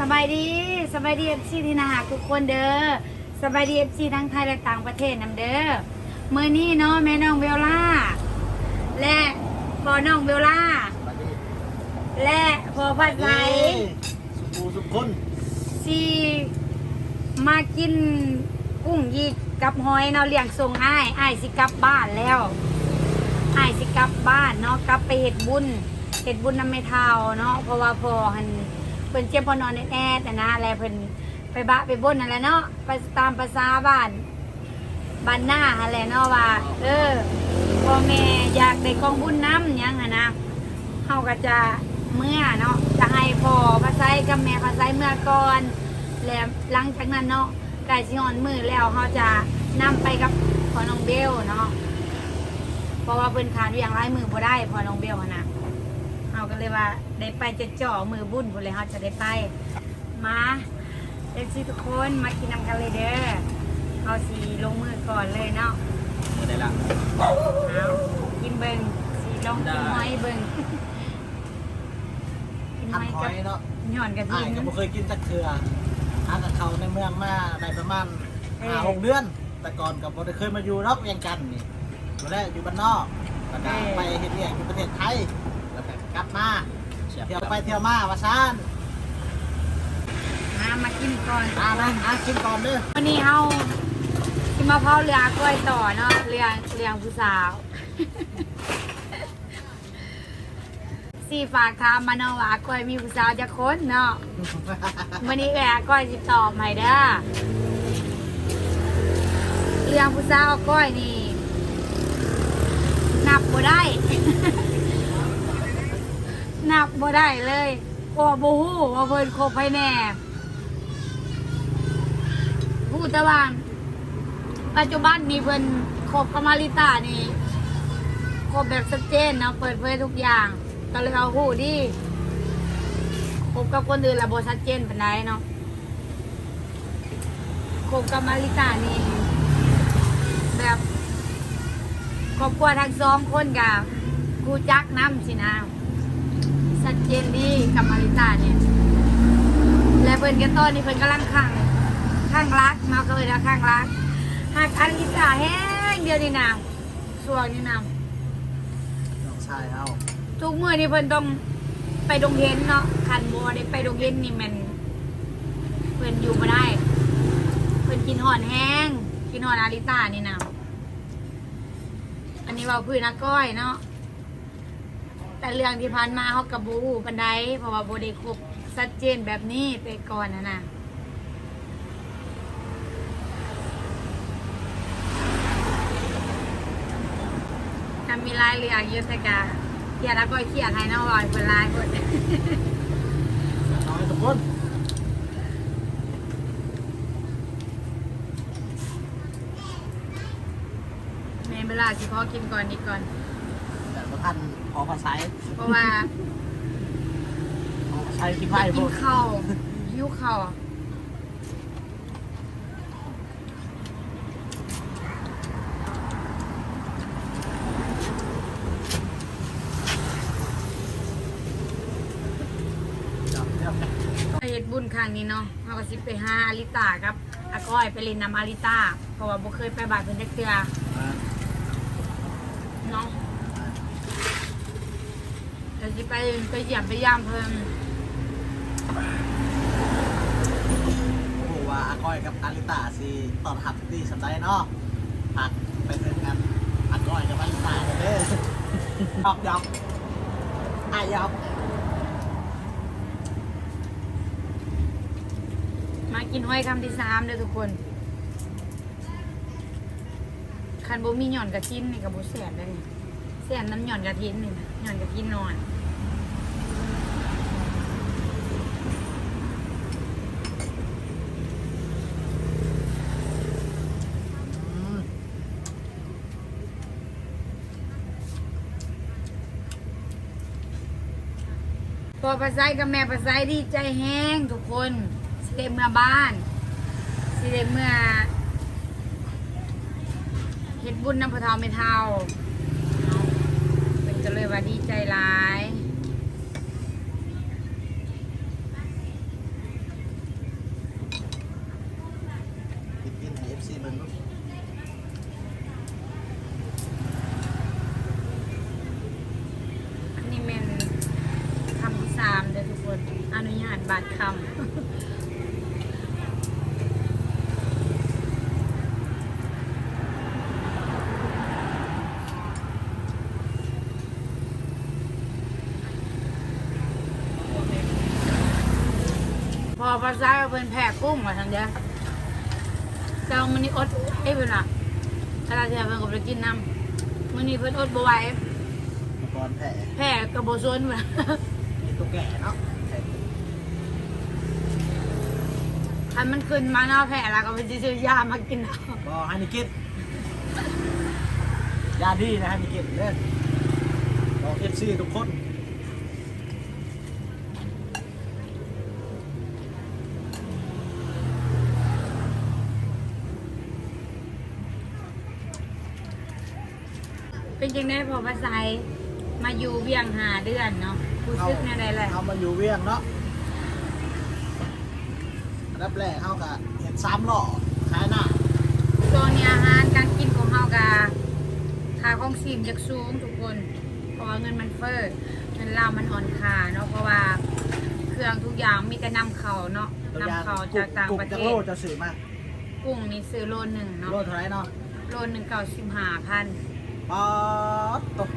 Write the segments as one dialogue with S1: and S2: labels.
S1: สบายดีสบายดีเอฟซีที่นาหากทุกคนเด้อสบายดีเอฟซีทั้งไทยและต่างประเทศนํเด้อเมื่อนี้เนาะแม่น้องเบลล่า และพ่อน้องเบลล่า
S2: บัดนี้
S1: และพ่อพัดไหล
S2: สุภูสุขคน
S1: สีมากินกุ้งยีกกับหอยเนาะเลี้ยงส่งอ้ายอ้ายสิกลับบ้านแล้วอ้ายสิกลับบ้านเนาะกลับไปเฮ็ดบุญเฮ็ดบุญนำไม่เท่าเนาะเพราะว่าพ่อหัน เพิ่นเจ็บพอนอนแน่ๆแต่นะแล้วเพิ่นไปบะไปบ่นแหละเนาะไปตามภาษาบ้านบ้านหน้าหั่นแหละเนาะว่า เออพ่อแม่อยากได้กองบุญน้ำยังอะนะเฮาก็จะเมื่อเนาะจะให้พ่อพระไซกับแม่พระไซเมื่อก่อนแล้วหลังจากนั้นเนาะไก่สิงอนมือแล้วเขาจะนำไปกับพอน้องเบลเนาะเพราะว่าเพิ่นขาดอย่างไรมือบ่ได้พอน้องเบลอะนะ เขาก็เลยว่าได้ไปจะจ่อมือบุญพุ่นเลยเขาจะได้ไป มาเอฟซีทุกคนมากินน้ำกันเลยเด้อเอาสีลงมือก่อนเลยเนาะ
S2: ไม่ได้ละ
S1: เอากินเบิงสีลองกินหอยเบิงกินห
S2: อัน
S1: อย
S2: หอ
S1: กับ
S2: ยเนาะ
S1: หย่อนกระ
S2: อ้า
S1: ทิ
S2: ย
S1: ง
S2: ก็บ่เคยกินจักเทื่ออากับเขาในเมืองมาได้ประมาณ
S1: เออ
S2: ห้าหกเดือน แต่ก่อนก็บ่ได้เคยมาอยู่นอกเวียงจันทน์นี่บ่ได้อยู่บ้านนอกแล้วก็ไปเฮ็ดเวียกอยู่ประเทศไทยแล้ว ก็กลับมาเที่ยวไปเที่ยวมาว่าซ่าน
S1: มามากินก่อน
S2: มานะอะกินก่อนเด้อ
S1: วันนี้เฮาที่มาเผาเรือกล้วยต่อเนาะเรือเรือผู้สาว สี่ฝากถามมาเนาะว่ากล้วยมีผู้สาวจะค้นเนาะวันนี้แกกล้วยสิตอบให้เด้อเรื่องผู้สาวกล้วยนี่นับบ่ได้ นับบ่ได้เลยโอ้บ่ฮู้ว่าเพิ่นคบให้แน่พูดแต่ว่าปัจจุบันนี้เพิ่นคบกับมาริตานี่คบแบบชัดเจนเนาะเปิดเผยทุกอย่างก็เลยเอาหูดิคบกับคนอื่นละโบชัดเจนเป็นไรเนาะคบกับมาริตานี่แบบครอบครัวทั้งสองคนกับกูจักน้ำสินะ เจนดีกับมาริตาเนี่ย และเพิ่นกันตอนนี้เพิ่นกำลังขังข้างรักมาก็เลยนะข้างรักหากอันกิสาแห้งเดียวนี่นะส่วนนี่นะ
S2: น้องชายเอา
S1: ทุกมื้อนี่เพิ่นต้องไปดงเห็นเนาะคันบัวได้ไปดงเห็นนี่แมันเพิ่นอยู่มาได้เพิ่นกินหอนแห้งกินหอนอาริตานี่นะอันนี้เว่าพื้นนักก้อยเนาะ แต่เรื่องที่ผ่านมาเขากับบูปันไดเพราะว่าโบได้ครบชัดเจนแบบนี้ไปก่อนนะนะทำมีรายเรียงยุทธกาเขียนแล้วก็เขียนให้น้องลอยเป็นลายคน
S2: น้อยทุกคน
S1: แม่เวลาสิพ่อกินก่อนดีก่อน
S2: แต่บ่ทันขอภาษา
S1: เพราะว่า
S2: ขอภาษาที่ไพ่พ
S1: กิ
S2: วนก
S1: ข้าวหิวข้าวอะ
S2: จับเรียบ
S1: ไปเฮ็ดบุญครั้งนี้เนาะเขาก็สิไปหาอาริตากับอาก้อยไปเล่นน้ำอาริตาเพราะว่าบ่เคยไปบ้านเพิ่นจักเทื่อ
S2: อ่า
S1: เนาะ แต่สิไปไปเยี่ยมไปยามเพิ่น
S2: โอ้ว่าอาก้อยกับอาริตาสิตอนหับดีสำใจเนาะผักไปถึงกันอาก้อยกับอาริตาเด้อหยอกหยอกอะหยอก
S1: มากินห้อยคำที่สามเด้อทุกคน คันบ่มีหย่อนกระทินนี่กับบ่แสบเลยนี่แสบน้ำหย่อนกระทินนี่นะหย่อนกระทินนอนพอภาษากับแม่ภาษาดีใจแห้งทุกคนสิได้เมื่อบ้านสิได้เมื่อเฮ็ดบุญน้ำพระเทาไม่เท่าเนาะเป็นก็เลยว่า ดีใจหลายานบาทคำพ อภาษาเพิ่นแพ้กุ้งมาทางเดียวแต่ว่ามันนี่อดเอ้ยเพิ่นอะถ้าเราเทียบเพิ่นก็ไปกินน้ำมันนี่เพิ่นอดบ่ไหว
S2: มังกรแผ่
S1: แพ้กับโบซนมา
S2: มีตัวแก่เนาะแผ่
S1: คันมันขึ้นมาเนาะแพ้แล้วก็ไปซื้อยามากินเอา
S2: ก็ให้นิกิตยาดีนะให้นิกิตเด้อบอกเอฟซีทุกคน
S1: เป็นจังได้พอภาษามาอยู่เวียงหาเดือนเนาะรู้สึกในใดเลย
S2: เอามาอยู่เวียงเนาะอันดับแรกเขากับเห็นซ้ำหล่อขายหน้า
S1: ตอนนี้อาหารการกินของเฮากะค่าของชีพจากสูงทุกคนเพราะว่าเงินมันเฟ้อเงินลาวมันอ่อนค่าเนาะเพราะว่าเครื่องทุกอย่างมีแต่นำเข้าเนาะนำเข้าจากต่างประเท
S2: จาก
S1: ศ
S2: โลจะสื่อมา
S1: กุ้งนี่ซื้อโลหนึ่งเนาะ
S2: โลเท่าไหรเนาะ
S1: โลหนึ่งเก้าสิบห้าพัน
S2: ป๊อดตก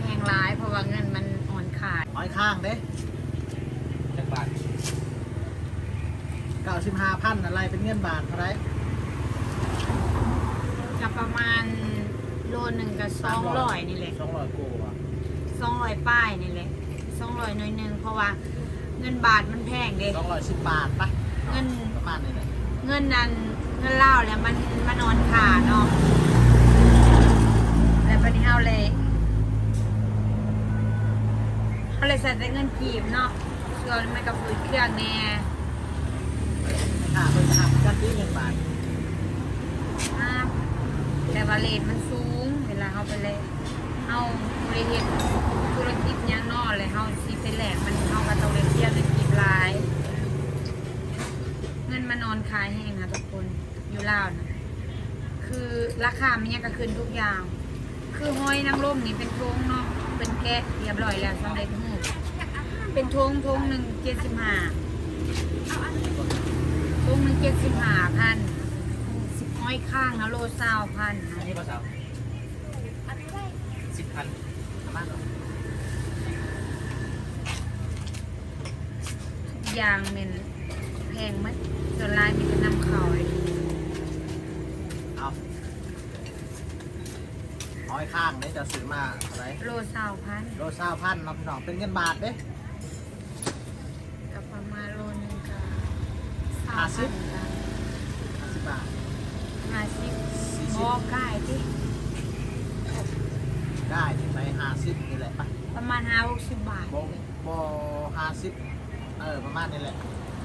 S1: แพงร้ายเพราะว่าเงินมันอ่อนค่า
S2: อ้อยข้างเด้
S3: จักบาท
S2: เก้าสิบห้าพันอะไรเป็นเงินบาทเท่าไหร
S1: กับประมาณโลหนึ่งกับสองร้อยนี่แหละ
S2: สองร้อยกูอะ
S1: สองร้อยป้ายนี่แหละสองร้อยหน่อยหนึ่งเพราะว่าเงินบาทมันแพงเด้
S2: สองร้อยสิบบาทปะ
S1: เงิน
S2: ประมาณนี้เลย
S1: เงินนั้นเงินเล่าวแล้วมันมันนอนขาเนาะแล้ ววันนี้เฮาเลยเฮาเลยใส่แต่เงินกีบเนาะส่วนมันก็ฝืนเครื่องแน่
S2: ค่าเพิ่นจะหักกันที่เงินบาท
S1: อ่าแต่ว่าเลทมันสูง เวลาเฮาไปเลยเฮาบริเฮ็ดธุรกิจหยังเนอเลยเฮาสิไปแหลกมันเฮาก็ต้องเลยเสียเงินกีบหลาย เงินมานอนขายแห้งนะทุกคนอยู่ลาวนะคือราคามันยังก็ขึ้นทุกอย่าง คือห้อยนางร่มนี่เป็นทงเนาะ เป็นแกะเรียบร้อยแล้วสำเร็จรูปเป็นทงทงหนึ่งเจ็ดสิบห้าทงหนึ่งเจ็ดสิบห้าพันสิบห้อยข้างนะโลซาวพัน
S3: อันนี้ภาษาสิบพัน
S2: มาณนั้น
S1: ทุกอย่างเป็นแพงไหมส่วนลายมีแต่นำเขาไอ้
S2: เอาอ้อย ข้างเนี่ยจะซื้อมาเท่าไหร
S1: โลซาวพัน
S2: โลซาวพันเนาะพี่น้องเป็นเงินบาทเด้
S1: กับประมาณโลหนึงก็
S2: ห้าสิบ
S1: จ้ะ
S2: ห้าสิบบาท
S1: ห้าสิบ
S2: สี่
S1: บ
S2: สิ
S1: อบใกล้ที่
S2: ได้ถึงไปห้าสิบนี่แหละปะ
S1: ประมาณห้าหกสิบบาท
S2: โบโบห้าสิบเออประมาณนี้แหละ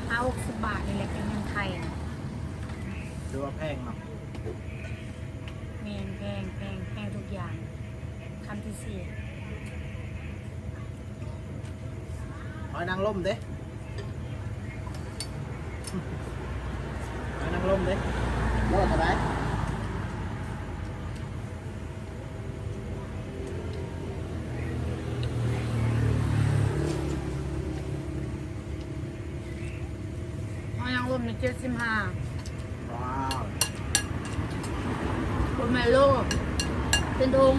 S1: ห้าหกสิบบาทนี่แหละเป็นเงินไทยนะ
S2: ดูว่าแพงเนาะ
S1: แพงแพงแพงแพงทุกอย่าง คำที่สี่
S2: อ้อยนางร่มเด้อ้อยนางร่มเด้โลเท่าไหร
S1: เอายังรวมในเจ็ดสิบห้า
S2: ว้าว
S1: บนเมโลเป็นทง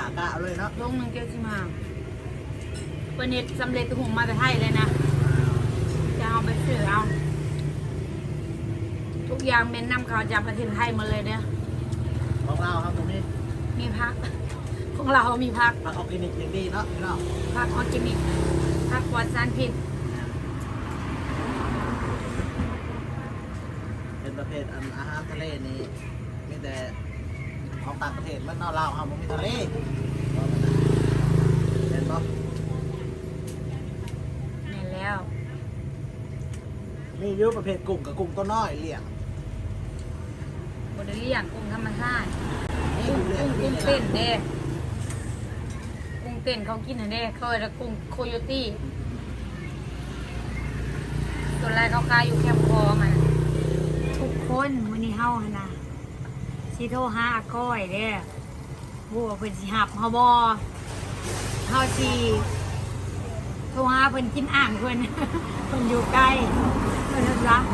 S1: ทงเลย
S2: ขากะเลยเนาะ
S1: ทงหนึ่งเจ็ดสิบห้าเป็นเน็ตสำเร็จหุงมาแต่ไทยเลยนะ จะเอาไปซื้อเอา ทุกอย่างเป็นนำเขาจากประเทศไทยหมดเลยเนี่ย
S2: ของเราครับตรงนี้
S1: มีพัก ของเรามีพัก
S2: ผักออร์แกนิกอย่างดีเนาะพี่น้อง
S1: พักออร์แกนิกพักปลอดสารพิษ
S2: เป็นประเภทอันอาหารทะเลนี่มีแต่ ของต่างประเทศมันเนอกเราครับมันมีทะเลเห็นปะ
S1: นี่นแล้ว
S2: มีอยุประเภทกุ้งกับกุ้งตัวน้อยเลี้ยง
S1: บริเลียงกุ้งธรรมชาติ
S2: นี่
S1: กุ้ง
S2: เลี้ย
S1: กุ้
S2: ง
S1: ง
S2: นี่
S1: กุ้ง
S2: เลย
S1: เต้นเด้กุ้งเต้นเขากินน่ะเด้เคยแล้วกุ้งโคโยตี้ส่วนแรกเขาขายอยู่แคมป์คลองอะทุกคนวันนี้เฮาหั่นนะ สิโทรหาอาก้อยเด้บัวเพิ่นสิหับเฮาบ่เฮาสิโทรหาเพิ่นกินอ่างเพิ่นเพิ่นอยู่ใกล้เพิ่นรัก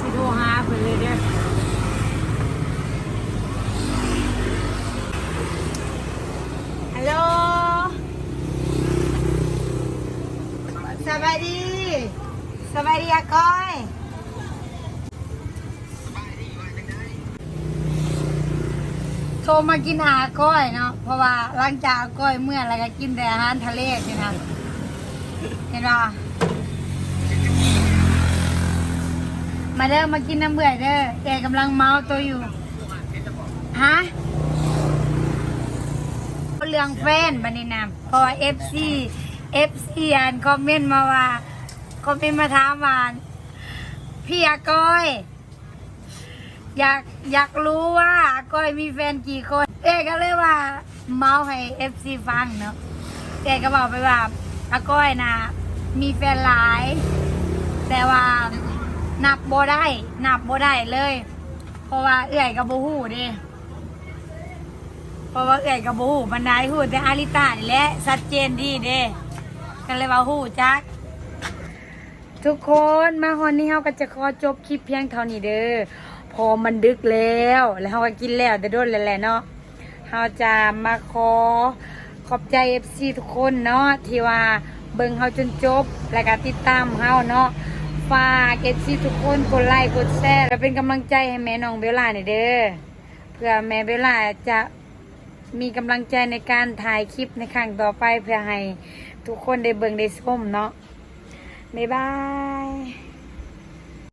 S1: สิโทรหาเพิ่นเลยเด้อฮัลโหลสบายดีสบายดีอาก้อย โทรมากินอาก้อยเนาะเพราะว่าหลังจากก้อยเมื่อแล้วก็กินแต่อาหารทะเลนี่นะเห็นป่ะมาเด้อมากินน้ำเบื่อเด้อแกกำลังเมาตัวอยู่ฮะเรื่องแฟนบันนี้นะเพราะว่าเอฟซีเอฟซีอ่านคอมเมนต์มาว่าคอมเมนต์มาถามว่าพี่อาก้อย อยากอยากรู้ว่าก้อยมีแฟนกี่คนเอ๊ก็เลยว่า เมาให้เอฟซีฟังเนาะเอ๊ก็บอกไปว่าอาก้อยนะมีแฟนหลาย แต่ว่านับโบได้นับโบได้เลย เพราะว่าเอื่อยกับโบหูด้เพราะว่าเอื่อยกับโบหูบันได้หูแต่อาริตานี่แหละชัดเจนดีเด้ก็เลยว่าหูจักทุกคนมาฮอนนี้เขาก็จะขอจบคลิปเพียงเท่านี้เด้อ พอมันดึกแล้ว แล้วเขาก็กินแล้วแต่โดนแล้วแหละเนาะเขาจะมาขอขอบใจ FC ทุกคนเนาะที่ว่าเบิ่งเขาจนจบ แล้วก็ติดตามเขาเนาะฝาก FC ทุกคนกดไลค์กดแชร์และเป็นกำลังใจให้แม่น้องเบลล่าหน่อยเด้อเพื่อแม่เบลล่าจะมีกำลังใจในการถ่ายคลิปในครั้งต่อไปเพื่อให้ทุกคนได้เบิ่งได้ชมเนาะบ๊ายบาย